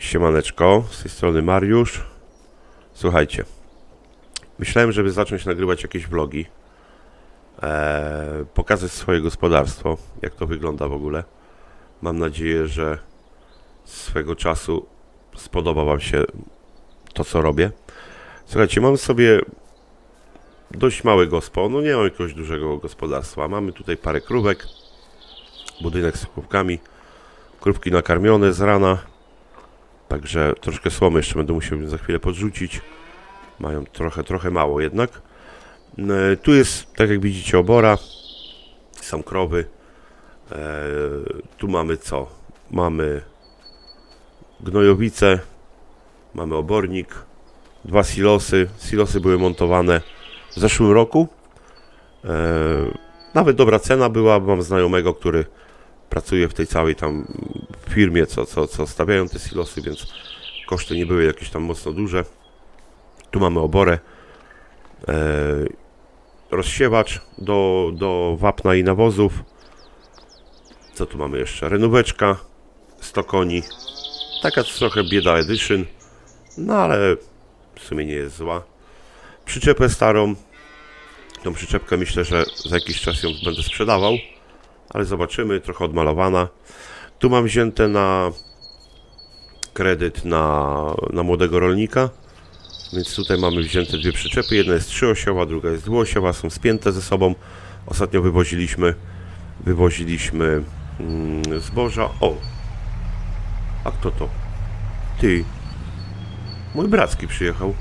Siemaneczko, z tej strony Mariusz. Słuchajcie, myślałem, żeby zacząć nagrywać jakieś vlogi, e, pokazać swoje gospodarstwo, jak to wygląda w ogóle. Mam nadzieję, że swego czasu spodoba Wam się to, co robię. Słuchajcie, mam sobie dość małe gospo, no nie mam jakiegoś dużego gospodarstwa. Mamy tutaj parę krówek, budynek z krówkami, krówki nakarmione z rana, Także troszkę słomy jeszcze będę musiał za chwilę podrzucić. Mają trochę, trochę mało jednak. E, Tu jest, tak jak widzicie, obora. Są krowy. E, Tu mamy co? Mamy gnojowice. Mamy obornik. Dwa silosy. Silosy były montowane w zeszłym roku. E, Nawet dobra cena była, mam znajomego, który pracuje w tej całej tam firmie, co, co, co stawiają te silosy, więc koszty nie były jakieś tam mocno duże. Tu mamy oborę, e, rozsiewacz do, do wapna i nawozów. Co tu mamy jeszcze? Renóweczka, 100 koni. Taka trochę bieda edition, no ale w sumie nie jest zła. Przyczepę starą. Tą przyczepkę myślę, że za jakiś czas ją będę sprzedawał ale zobaczymy, trochę odmalowana. Tu mam wzięte na kredyt na, na młodego rolnika, więc tutaj mamy wzięte dwie przyczepy. Jedna jest trzyosiowa, druga jest dwuosiowa, są spięte ze sobą. Ostatnio wywoziliśmy, wywoziliśmy mm, zboża. O! A kto to? Ty. Mój bracki przyjechał.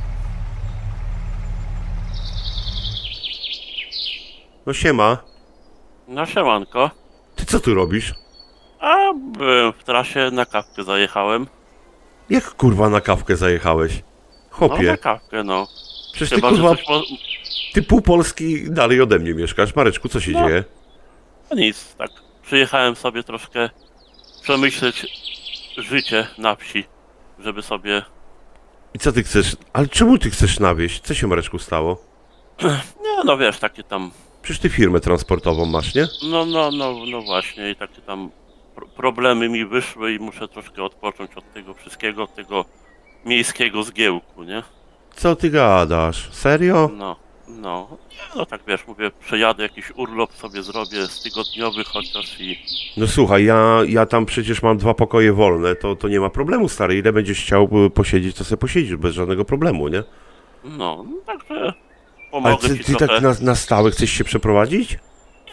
No siema. No siemanko. Co tu robisz? A byłem w trasie, na kawkę zajechałem. Jak kurwa na kawkę zajechałeś? No Chłopie, na kawkę, no. przecież ty Chyba, że kurwa, coś po... ty pół Polski dalej ode mnie mieszkasz. Mareczku, co się No. dzieje? No nic, tak. Przyjechałem sobie troszkę przemyśleć życie na wsi, żeby sobie... I co ty chcesz? Ale czemu ty chcesz nawieść? Co się Mareczku stało? Nie, no wiesz, takie tam... Przecież ty firmę transportową masz, nie? No, no, no, no właśnie i takie tam pro problemy mi wyszły i muszę troszkę odpocząć od tego wszystkiego, od tego miejskiego zgiełku, nie? Co ty gadasz? Serio? No, no. Nie, No tak wiesz, mówię, przejadę jakiś urlop sobie zrobię z tygodniowy chociaż i... No słuchaj, ja, ja tam przecież mam dwa pokoje wolne, to, to nie ma problemu, stary. Ile będziesz chciał y, posiedzieć, to sobie posiedzisz bez żadnego problemu, nie? No, no także Ale pomogę ty, ci ty trochę. tak na, na stałe chcesz się przeprowadzić?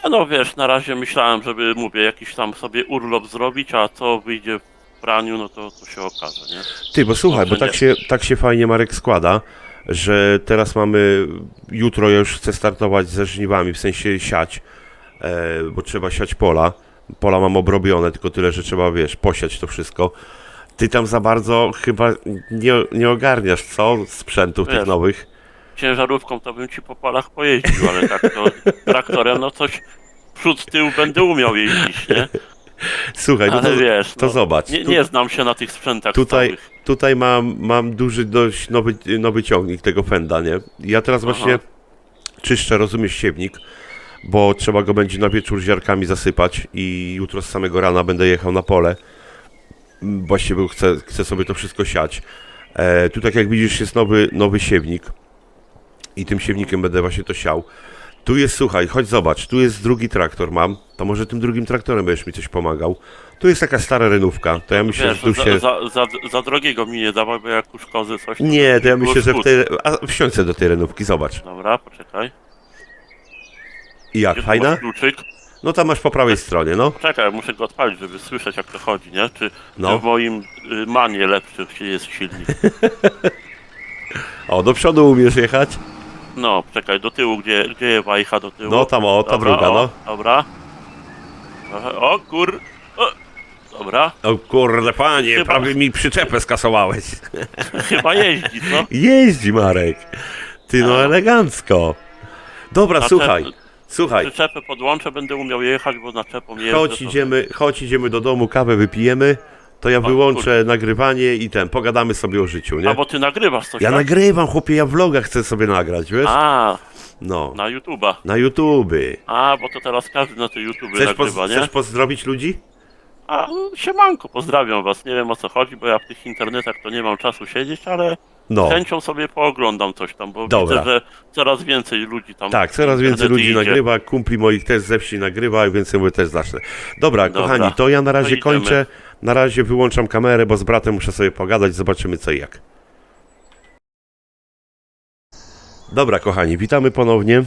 Ja no wiesz, na razie myślałem, żeby mówię, jakiś tam sobie urlop zrobić, a co wyjdzie w praniu, no to, to się okaże, nie? Ty, bo słuchaj, Dobrze, bo tak nie. się, tak się fajnie Marek składa, że teraz mamy, jutro ja już chcę startować ze żniwami, w sensie siać, e, bo trzeba siać pola. Pola mam obrobione, tylko tyle, że trzeba, wiesz, posiać to wszystko. Ty tam za bardzo chyba nie, nie ogarniasz, co? Sprzętów tych Wiesz. nowych. Ciężarówką to bym ci po polach pojeździł, ale tak to traktorem, no coś przód, tył będę umiał jeździć, nie? Słuchaj, no Ale to, wiesz, to no, zobacz. Nie, nie znam się na tych sprzętach Tutaj, stałych. tutaj mam, mam duży, dość nowy, nowy ciągnik tego Fenda, nie? Ja teraz Aha. właśnie czyszczę, rozumiesz, siewnik, bo trzeba go będzie na wieczór ziarkami zasypać i jutro z samego rana będę jechał na pole. Właściwie chcę, chcę sobie to wszystko siać. E, tu tak jak widzisz jest nowy, nowy siewnik i tym siewnikiem będę właśnie to siał. Tu jest, słuchaj, chodź zobacz, tu jest drugi traktor mam, to może tym drugim traktorem będziesz mi coś pomagał. Tu jest taka stara renówka, to ja myślę, Wiesz, że tu za, się... za, za, za drogiego mi nie dawaj, bo jak uszkodzę coś... Nie, to ja myślę, że w tej. A wsiądź sobie do tej renówki, zobacz. Dobra, poczekaj. I jak, Gdzie tu fajna? masz kluczyk? No tam masz po prawej stronie, no. Czekaj, muszę go odpalić, żeby słyszeć jak to chodzi, nie? Czy, No. w moim y, manie lepszy jest silnik? O, do przodu umiesz jechać? No, czekaj, do tyłu, gdzie, gdzie jest wajcha do tyłu? No tam o, ta Dobra, druga, o, no. Dobra. Aha, O kur... O, dobra, O kurde panie, Chyba- prawie mi przyczepę skasowałeś. chyba jeździ, co? Jeździ Marek. Ty no elegancko. Dobra, Naczep- słuchaj, słuchaj. Przyczepę podłączę, będę umiał jechać, bo naczepą jeżdżę. Chodź to- idziemy, chodź idziemy do domu, kawę wypijemy. To ja O, wyłączę nagrywanie i ten, pogadamy sobie o życiu, nie? A bo ty nagrywasz coś, Ja tak? nagrywam, chłopie, ja vloga chcę sobie nagrać, wiesz? A, No, na YouTube'a. na YouTube. A, bo to teraz każdy na te YouTube Chcesz, poz- nagrywa, nie? chcesz pozdrowić ludzi? A siemanko, pozdrawiam was. Nie wiem o co chodzi, bo ja w tych internetach to nie mam czasu siedzieć, ale No, z chęcią sobie pooglądam coś tam, bo Dobra. widzę, że coraz więcej ludzi tam. tak, coraz więcej ludzi idzie. nagrywa, kumpli moich też ze wsi nagrywa, więc ja mówię, też zacznę. Dobra, Dobra. kochani, to ja na razie idziemy. kończę. Na razie wyłączam kamerę, bo z bratem muszę sobie pogadać, zobaczymy co i jak. Dobra, kochani, witamy ponownie.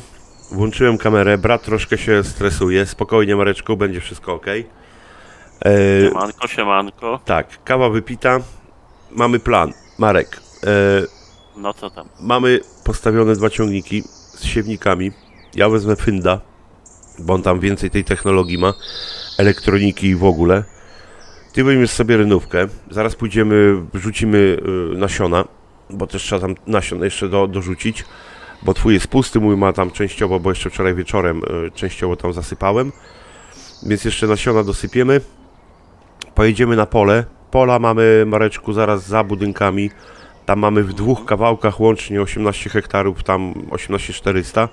Włączyłem kamerę, brat troszkę się stresuje. Spokojnie, Mareczku, będzie wszystko ok. E, Siemanko, siemanko. tak, kawa wypita. Mamy plan. Marek, e, No co tam? mamy postawione dwa ciągniki z siewnikami. Ja wezmę Fynda, bo on tam więcej tej technologii ma, elektroniki i w ogóle. Ty weźmiesz sobie rynówkę, zaraz pójdziemy, wrzucimy y, nasiona, bo też trzeba tam nasion jeszcze do, dorzucić, bo twój jest pusty, mój ma tam częściowo, bo jeszcze wczoraj wieczorem y, częściowo tam zasypałem, więc jeszcze nasiona dosypiemy. Pojedziemy na pole. Pola mamy, Mareczku, zaraz za budynkami. Tam mamy w dwóch kawałkach łącznie 18 hektarów, tam 18400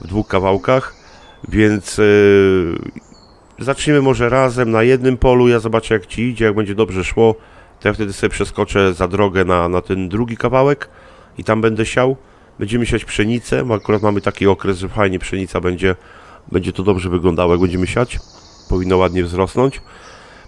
w dwóch kawałkach, więc yy, zaczniemy może razem na jednym polu, ja zobaczę jak Ci idzie, jak będzie dobrze szło, to ja wtedy sobie przeskoczę za drogę na, na ten drugi kawałek i tam będę siał. Będziemy siać pszenicę, bo akurat mamy taki okres, że fajnie pszenica będzie, będzie to dobrze wyglądało, jak będziemy siać. Powinno ładnie wzrosnąć.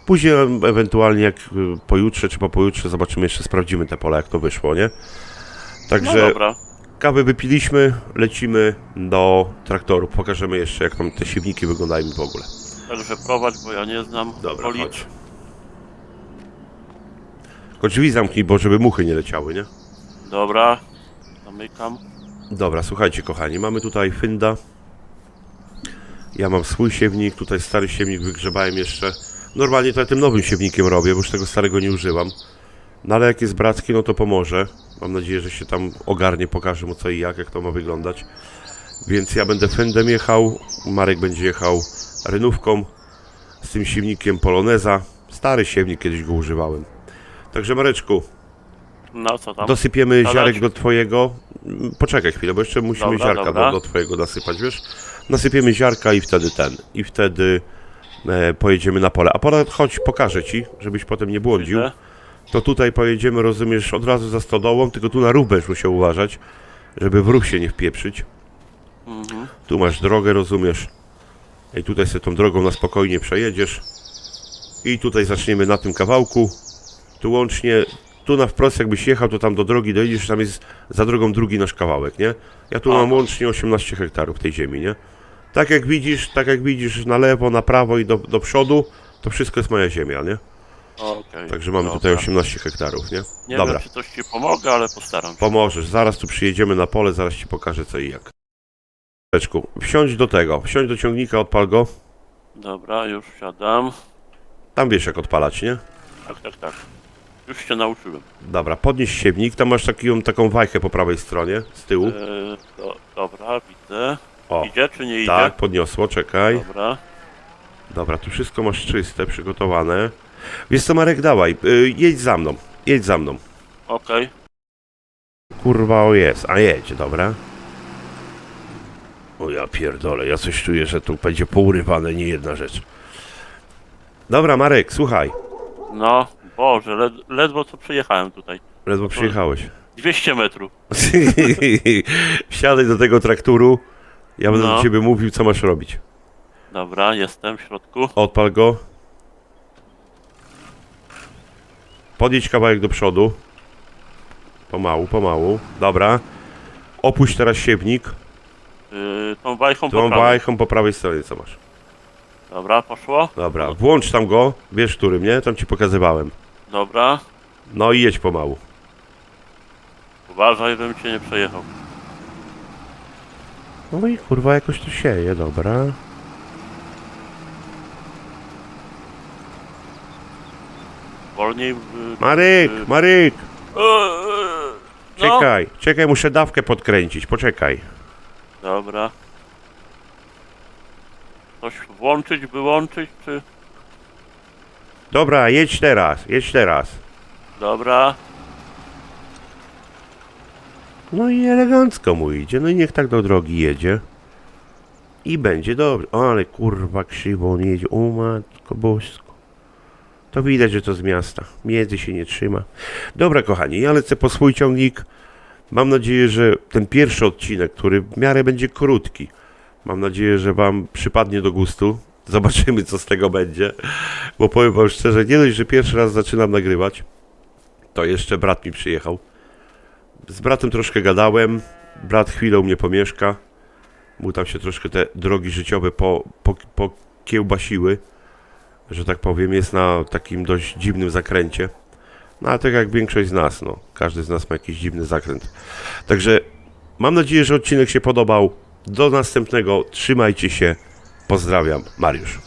Później ewentualnie jak y, pojutrze czy po pojutrze zobaczymy jeszcze, sprawdzimy te pola, jak to wyszło, nie? No Także dobra. kawę wypiliśmy, lecimy do traktoru. Pokażemy jeszcze, jak tam te siewniki wyglądają w ogóle. Także prowadź, bo ja nie znam Dobra, okolic. chodź. Tylko drzwi zamknij, bo żeby muchy nie leciały, nie? Dobra. Zamykam. Dobra, słuchajcie kochani, mamy tutaj fynda. Ja mam swój siewnik, tutaj stary siewnik wygrzebałem jeszcze. Normalnie to ja tym nowym siewnikiem robię, bo już tego starego nie używam. No ale jak jest bracki, no to pomoże. Mam nadzieję, że się tam ogarnie, pokażę mu co i jak, jak to ma wyglądać. Więc ja będę fendem jechał, Marek będzie jechał rynówką z tym siewnikiem Poloneza. Stary siewnik, kiedyś go używałem. Także Mareczku, No co tam? Dosypiemy Dodać? ziarek do twojego. Poczekaj chwilę, bo jeszcze musimy Dobra, ziarka dobra. Do, do twojego nasypać, wiesz? Nasypiemy ziarka i wtedy ten. I wtedy e, pojedziemy na pole. A pole, chodź, pokażę ci, żebyś potem nie błądził. Widzę. To tutaj pojedziemy, rozumiesz, od razu za stodołą, tylko tu na rów będziesz musiał uważać, żeby w rów się nie wpieprzyć. Mhm. Tu masz drogę, rozumiesz? I tutaj sobie tą drogą na spokojnie przejedziesz. I tutaj zaczniemy na tym kawałku. Tu łącznie, tu na wprost jakbyś jechał, to tam do drogi dojedziesz, tam jest za drogą drugi nasz kawałek, nie? Ja tu Aha. mam łącznie 18 hektarów tej ziemi, nie? Tak jak widzisz, tak jak widzisz na lewo, na prawo i do, do przodu, to wszystko jest moja ziemia, nie? Okej. Także mamy dobra. tutaj 18 hektarów, nie? Nie Dobra. wiem, czy coś ci pomogę, ale postaram się. Pomożesz, zaraz tu przyjedziemy na pole, zaraz ci pokażę co i jak. Wsiądź do tego, wsiądź do ciągnika, odpal go. Dobra, już wsiadam. Tam wiesz jak odpalać, nie? Tak, tak, tak. Już się nauczyłem. Dobra, podnieś siewnik, tam masz taką, taką wajchę po prawej stronie, z tyłu. E, do, dobra, widzę. O, Idzie czy nie idzie? tak, podniosło, czekaj. Dobra. Dobra, tu wszystko masz czyste, przygotowane. Wiesz co Marek, dawaj, y, jedź za mną, jedź za mną. Okej. Kurwa, o jest, a jedź, dobra. Ja pierdolę, ja coś czuję, że tu będzie pourywane nie jedna rzecz. Dobra, Marek, słuchaj, No, Boże, led, ledwo co przyjechałem tutaj. ledwo przyjechałeś. 200 metrów. Wsiadaj do tego trakturu, ja będę No. do ciebie mówił, co masz robić. Dobra, jestem w środku. Odpal go. Podjedź kawałek do przodu. Pomału, pomału. Dobra. Opuść teraz siewnik. Yy, tą wajchą po Tą prawej. wajchą po prawej stronie, co masz. Dobra, poszło. Dobra, włącz tam go. Wiesz, którym, nie? Tam ci pokazywałem. Dobra. No i jedź pomału. Uważaj, bym cię nie przejechał. No i kurwa, jakoś to sieje, dobra. Wolniej. Yy, Maryk, yy, Maryk! yy, no. Czekaj, czekaj, muszę dawkę podkręcić, poczekaj. Dobra. Coś włączyć, wyłączyć, czy... Dobra, jedź teraz, jedź teraz. Dobra. No i elegancko mu idzie, no i niech tak do drogi jedzie. I będzie dobrze. O, ale kurwa krzywo on jedzie, o matko bosko. To widać, że to z miasta. Miedzy się nie trzyma. Dobra, kochani, ja lecę po swój ciągnik. Mam nadzieję, że ten pierwszy odcinek, który w miarę będzie krótki, mam nadzieję, że Wam przypadnie do gustu. Zobaczymy, co z tego będzie. Bo powiem Wam szczerze, nie dość, że pierwszy raz zaczynam nagrywać, to jeszcze brat mi przyjechał. Z bratem troszkę gadałem. Brat chwilę u mnie pomieszka. Mu tam się troszkę te drogi życiowe po, po, pokiełbasiły, że tak powiem. Jest na takim dość dziwnym zakręcie. No ale tak jak większość z nas, no. Każdy z nas ma jakiś dziwny zakręt. Także mam nadzieję, że odcinek się podobał. Do następnego. Trzymajcie się. Pozdrawiam. Mariusz.